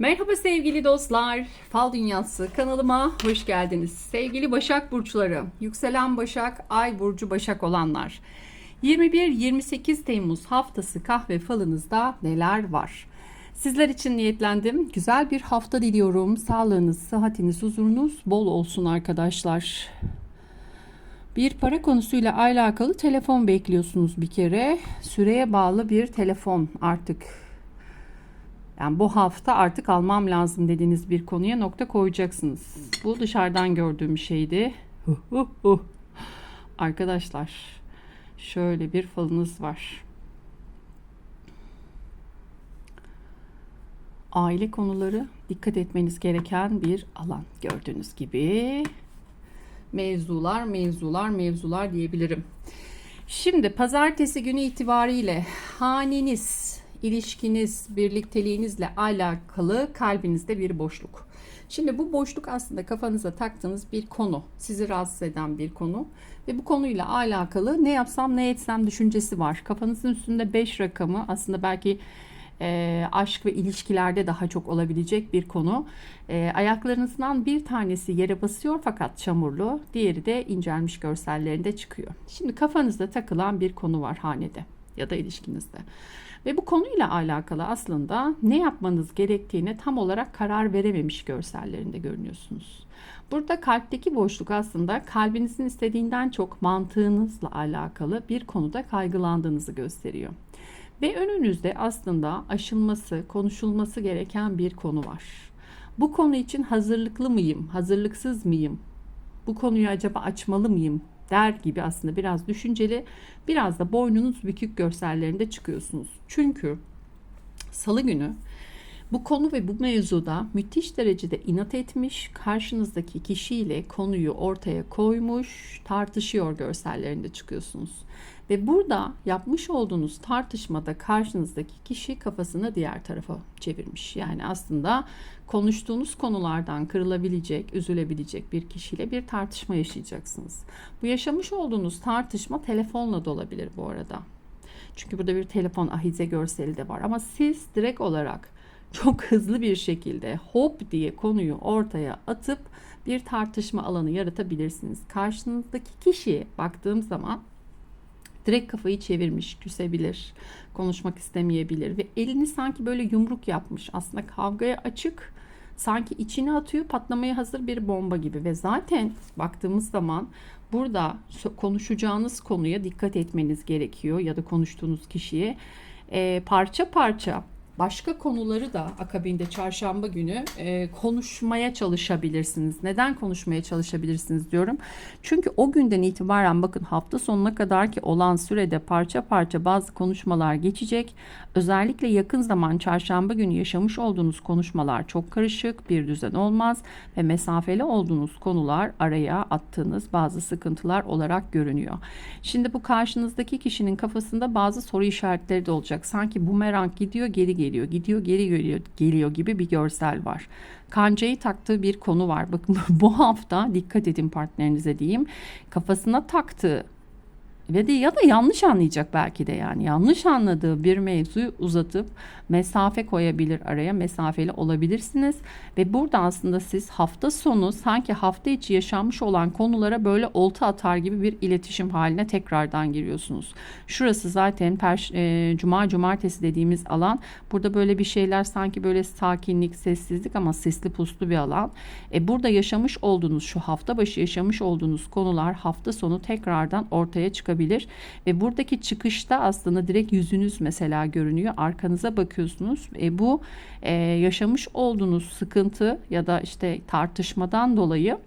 Merhaba sevgili dostlar. Fal Dünyası kanalıma hoş geldiniz. Sevgili Başak Burçları, yükselen Başak, Ay Burcu Başak olanlar. 21-28 Temmuz haftası kahve falınızda neler var? Sizler için niyetlendim. Güzel bir hafta diliyorum. Sağlığınız, sıhhatiniz, huzurunuz bol olsun arkadaşlar. Bir para konusuyla alakalı telefon bekliyorsunuz bir kere. Süreye bağlı bir telefon artık yani bu hafta artık almam lazım dediğiniz bir konuya nokta koyacaksınız. Bu dışarıdan gördüğüm şeydi. Arkadaşlar şöyle bir falınız var. Aile konuları dikkat etmeniz gereken bir alan gördüğünüz gibi. Mevzular, mevzular, mevzular diyebilirim. Şimdi pazartesi günü itibariyle haneniz, ilişkiniz, birlikteliğinizle alakalı kalbinizde bir boşluk. Şimdi bu boşluk aslında kafanıza taktığınız bir konu, sizi rahatsız eden bir konu ve bu konuyla alakalı ne yapsam ne etsem düşüncesi var. Kafanızın üstünde 5 rakamı aslında belki e, aşk ve ilişkilerde daha çok olabilecek bir konu. E, ayaklarınızdan bir tanesi yere basıyor fakat çamurlu, diğeri de incelmiş görsellerinde çıkıyor. Şimdi kafanızda takılan bir konu var hanede ya da ilişkinizde. Ve bu konuyla alakalı aslında ne yapmanız gerektiğine tam olarak karar verememiş görsellerinde görünüyorsunuz. Burada kalpteki boşluk aslında kalbinizin istediğinden çok mantığınızla alakalı bir konuda kaygılandığınızı gösteriyor. Ve önünüzde aslında aşılması, konuşulması gereken bir konu var. Bu konu için hazırlıklı mıyım, hazırlıksız mıyım? Bu konuyu acaba açmalı mıyım der gibi aslında biraz düşünceli, biraz da boynunuz bükük görsellerinde çıkıyorsunuz. Çünkü salı günü bu konu ve bu mevzuda müthiş derecede inat etmiş, karşınızdaki kişiyle konuyu ortaya koymuş, tartışıyor görsellerinde çıkıyorsunuz. Ve burada yapmış olduğunuz tartışmada karşınızdaki kişi kafasını diğer tarafa çevirmiş. Yani aslında konuştuğunuz konulardan kırılabilecek, üzülebilecek bir kişiyle bir tartışma yaşayacaksınız. Bu yaşamış olduğunuz tartışma telefonla da olabilir bu arada. Çünkü burada bir telefon ahize görseli de var ama siz direkt olarak çok hızlı bir şekilde hop diye konuyu ortaya atıp bir tartışma alanı yaratabilirsiniz. Karşınızdaki kişi baktığım zaman direkt kafayı çevirmiş, küsebilir, konuşmak istemeyebilir ve elini sanki böyle yumruk yapmış. Aslında kavgaya açık, sanki içine atıyor, patlamaya hazır bir bomba gibi ve zaten baktığımız zaman burada konuşacağınız konuya dikkat etmeniz gerekiyor ya da konuştuğunuz kişiye e, parça parça başka konuları da akabinde çarşamba günü e, konuşmaya çalışabilirsiniz. Neden konuşmaya çalışabilirsiniz diyorum. Çünkü o günden itibaren bakın hafta sonuna kadar ki olan sürede parça parça bazı konuşmalar geçecek. Özellikle yakın zaman çarşamba günü yaşamış olduğunuz konuşmalar çok karışık, bir düzen olmaz ve mesafeli olduğunuz konular araya attığınız bazı sıkıntılar olarak görünüyor. Şimdi bu karşınızdaki kişinin kafasında bazı soru işaretleri de olacak. Sanki bumerang gidiyor geri geliyor, gidiyor geri geliyor, geliyor gibi bir görsel var. Kancayı taktığı bir konu var. Bakın bu hafta dikkat edin partnerinize diyeyim. Kafasına taktığı ve de ya da yanlış anlayacak belki de yani yanlış anladığı bir mevzuyu uzatıp mesafe koyabilir araya mesafeli olabilirsiniz ve burada aslında siz hafta sonu sanki hafta içi yaşanmış olan konulara böyle olta atar gibi bir iletişim haline tekrardan giriyorsunuz. Şurası zaten per, e, cuma cumartesi dediğimiz alan burada böyle bir şeyler sanki böyle sakinlik sessizlik ama sesli puslu bir alan. E, burada yaşamış olduğunuz şu hafta başı yaşamış olduğunuz konular hafta sonu tekrardan ortaya çıkabilir olabilir. Ve buradaki çıkışta aslında direkt yüzünüz mesela görünüyor. Arkanıza bakıyorsunuz. E, bu e, yaşamış olduğunuz sıkıntı ya da işte tartışmadan dolayı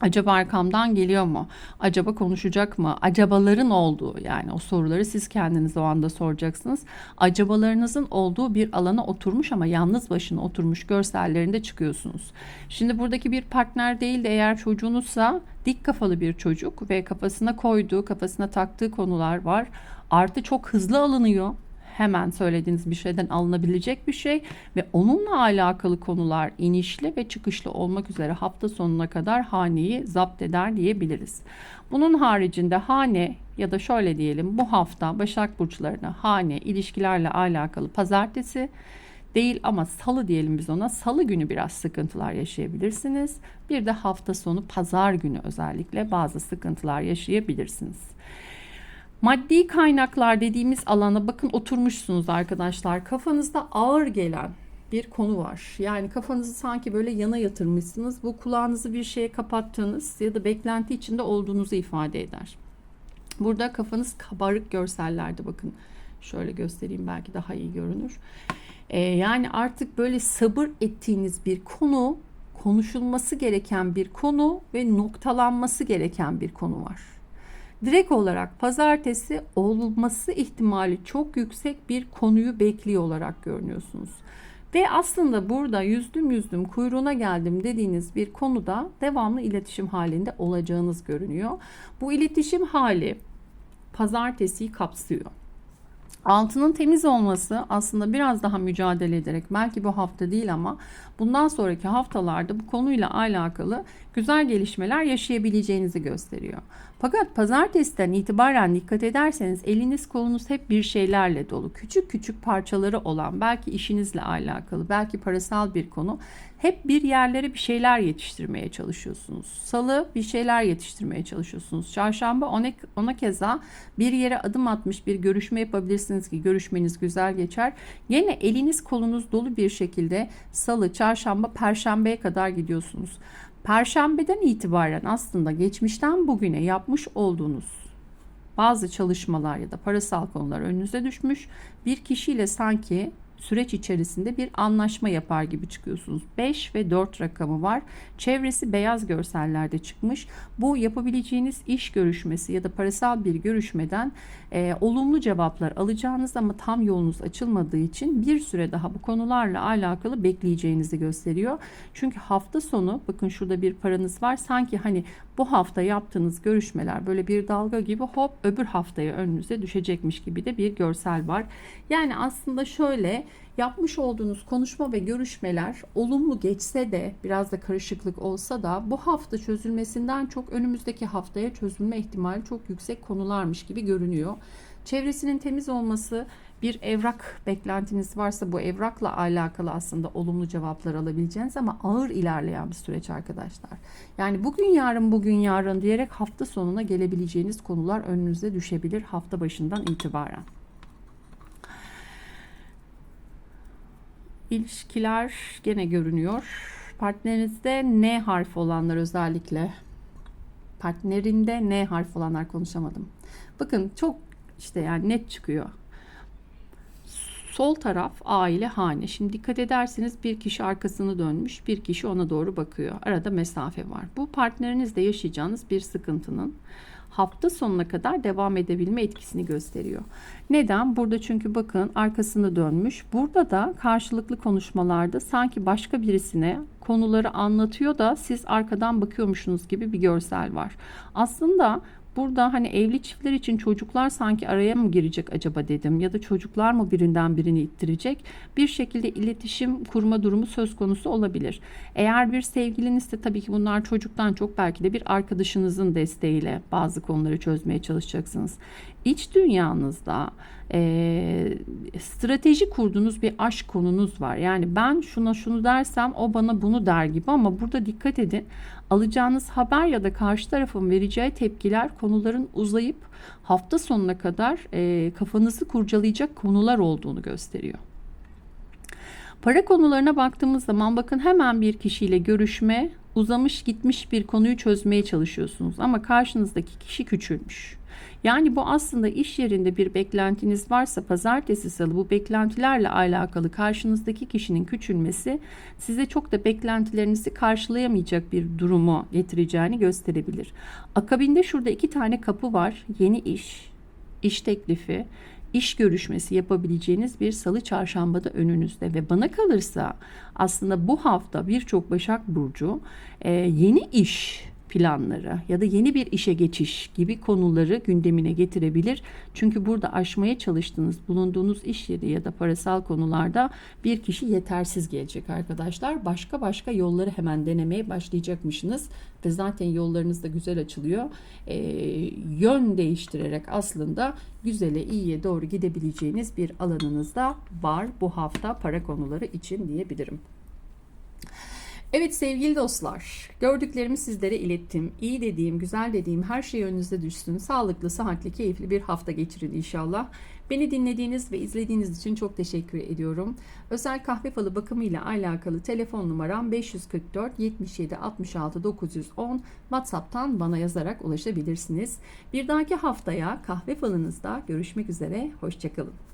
Acaba arkamdan geliyor mu? Acaba konuşacak mı? Acabaların olduğu yani o soruları siz kendiniz o anda soracaksınız. Acabalarınızın olduğu bir alana oturmuş ama yalnız başına oturmuş görsellerinde çıkıyorsunuz. Şimdi buradaki bir partner değil de eğer çocuğunuzsa dik kafalı bir çocuk ve kafasına koyduğu, kafasına taktığı konular var. Artı çok hızlı alınıyor hemen söylediğiniz bir şeyden alınabilecek bir şey ve onunla alakalı konular inişli ve çıkışlı olmak üzere hafta sonuna kadar haneyi zapt eder diyebiliriz. Bunun haricinde hane ya da şöyle diyelim bu hafta Başak burçlarına hane ilişkilerle alakalı pazartesi değil ama salı diyelim biz ona. Salı günü biraz sıkıntılar yaşayabilirsiniz. Bir de hafta sonu pazar günü özellikle bazı sıkıntılar yaşayabilirsiniz. Maddi kaynaklar dediğimiz alana bakın oturmuşsunuz arkadaşlar. Kafanızda ağır gelen bir konu var. Yani kafanızı sanki böyle yana yatırmışsınız. Bu kulağınızı bir şeye kapattığınız ya da beklenti içinde olduğunuzu ifade eder. Burada kafanız kabarık görsellerde bakın. Şöyle göstereyim belki daha iyi görünür. Ee, yani artık böyle sabır ettiğiniz bir konu, konuşulması gereken bir konu ve noktalanması gereken bir konu var. Direkt olarak pazartesi olması ihtimali çok yüksek bir konuyu bekliyor olarak görünüyorsunuz. Ve aslında burada yüzdüm yüzdüm kuyruğuna geldim dediğiniz bir konuda devamlı iletişim halinde olacağınız görünüyor. Bu iletişim hali pazartesiyi kapsıyor. Altının temiz olması aslında biraz daha mücadele ederek belki bu hafta değil ama bundan sonraki haftalarda bu konuyla alakalı güzel gelişmeler yaşayabileceğinizi gösteriyor. Fakat pazartesiden itibaren dikkat ederseniz eliniz kolunuz hep bir şeylerle dolu. Küçük küçük parçaları olan belki işinizle alakalı belki parasal bir konu hep bir yerlere bir şeyler yetiştirmeye çalışıyorsunuz. Salı bir şeyler yetiştirmeye çalışıyorsunuz. Çarşamba ona, ona keza bir yere adım atmış bir görüşme yapabilirsiniz ki görüşmeniz güzel geçer. Yine eliniz kolunuz dolu bir şekilde salı, çarşamba, perşembeye kadar gidiyorsunuz. Perşembeden itibaren aslında geçmişten bugüne yapmış olduğunuz bazı çalışmalar ya da parasal konular önünüze düşmüş. Bir kişiyle sanki süreç içerisinde bir anlaşma yapar gibi çıkıyorsunuz. 5 ve 4 rakamı var. Çevresi beyaz görsellerde çıkmış. Bu yapabileceğiniz iş görüşmesi ya da parasal bir görüşmeden e, olumlu cevaplar alacağınız ama tam yolunuz açılmadığı için bir süre daha bu konularla alakalı bekleyeceğinizi gösteriyor. Çünkü hafta sonu bakın şurada bir paranız var. Sanki hani bu hafta yaptığınız görüşmeler böyle bir dalga gibi hop öbür haftaya önünüze düşecekmiş gibi de bir görsel var. Yani aslında şöyle yapmış olduğunuz konuşma ve görüşmeler olumlu geçse de biraz da karışıklık olsa da bu hafta çözülmesinden çok önümüzdeki haftaya çözülme ihtimali çok yüksek konularmış gibi görünüyor. Çevresinin temiz olması bir evrak beklentiniz varsa bu evrakla alakalı aslında olumlu cevaplar alabileceğiniz ama ağır ilerleyen bir süreç arkadaşlar. Yani bugün yarın bugün yarın diyerek hafta sonuna gelebileceğiniz konular önünüze düşebilir hafta başından itibaren. İlişkiler gene görünüyor. Partnerinizde N harfi olanlar özellikle partnerinde N harfi olanlar konuşamadım. Bakın çok işte yani net çıkıyor. Sol taraf aile hane. Şimdi dikkat ederseniz bir kişi arkasını dönmüş, bir kişi ona doğru bakıyor. Arada mesafe var. Bu partnerinizle yaşayacağınız bir sıkıntının hafta sonuna kadar devam edebilme etkisini gösteriyor. Neden? Burada çünkü bakın arkasını dönmüş. Burada da karşılıklı konuşmalarda sanki başka birisine konuları anlatıyor da siz arkadan bakıyormuşsunuz gibi bir görsel var. Aslında Burada hani evli çiftler için çocuklar sanki araya mı girecek acaba dedim ya da çocuklar mı birinden birini ittirecek bir şekilde iletişim kurma durumu söz konusu olabilir. Eğer bir sevgilinizse tabii ki bunlar çocuktan çok belki de bir arkadaşınızın desteğiyle bazı konuları çözmeye çalışacaksınız. İç dünyanızda e, strateji kurduğunuz bir aşk konunuz var. Yani ben şuna şunu dersem o bana bunu der gibi ama burada dikkat edin. Alacağınız haber ya da karşı tarafın vereceği tepkiler konuların uzayıp hafta sonuna kadar e, kafanızı kurcalayacak konular olduğunu gösteriyor. Para konularına baktığımız zaman bakın hemen bir kişiyle görüşme, uzamış gitmiş bir konuyu çözmeye çalışıyorsunuz ama karşınızdaki kişi küçülmüş. Yani bu aslında iş yerinde bir beklentiniz varsa pazartesi salı bu beklentilerle alakalı karşınızdaki kişinin küçülmesi size çok da beklentilerinizi karşılayamayacak bir durumu getireceğini gösterebilir. Akabinde şurada iki tane kapı var. Yeni iş, iş teklifi, iş görüşmesi yapabileceğiniz bir salı çarşambada önünüzde ve bana kalırsa aslında bu hafta birçok Başak Burcu yeni iş planları ya da yeni bir işe geçiş gibi konuları gündemine getirebilir. Çünkü burada aşmaya çalıştığınız, bulunduğunuz iş yeri ya da parasal konularda bir kişi yetersiz gelecek arkadaşlar. Başka başka yolları hemen denemeye başlayacakmışsınız ve zaten yollarınız da güzel açılıyor. Ee, yön değiştirerek aslında güzele, iyiye doğru gidebileceğiniz bir alanınız da var bu hafta para konuları için diyebilirim. Evet sevgili dostlar, gördüklerimi sizlere ilettim. İyi dediğim, güzel dediğim her şey önünüze düşsün. Sağlıklı, sıhhatli, keyifli bir hafta geçirin inşallah. Beni dinlediğiniz ve izlediğiniz için çok teşekkür ediyorum. Özel kahve falı bakımıyla alakalı telefon numaram 544 77 66 910. WhatsApp'tan bana yazarak ulaşabilirsiniz. Bir dahaki haftaya kahve falınızda görüşmek üzere. Hoşçakalın.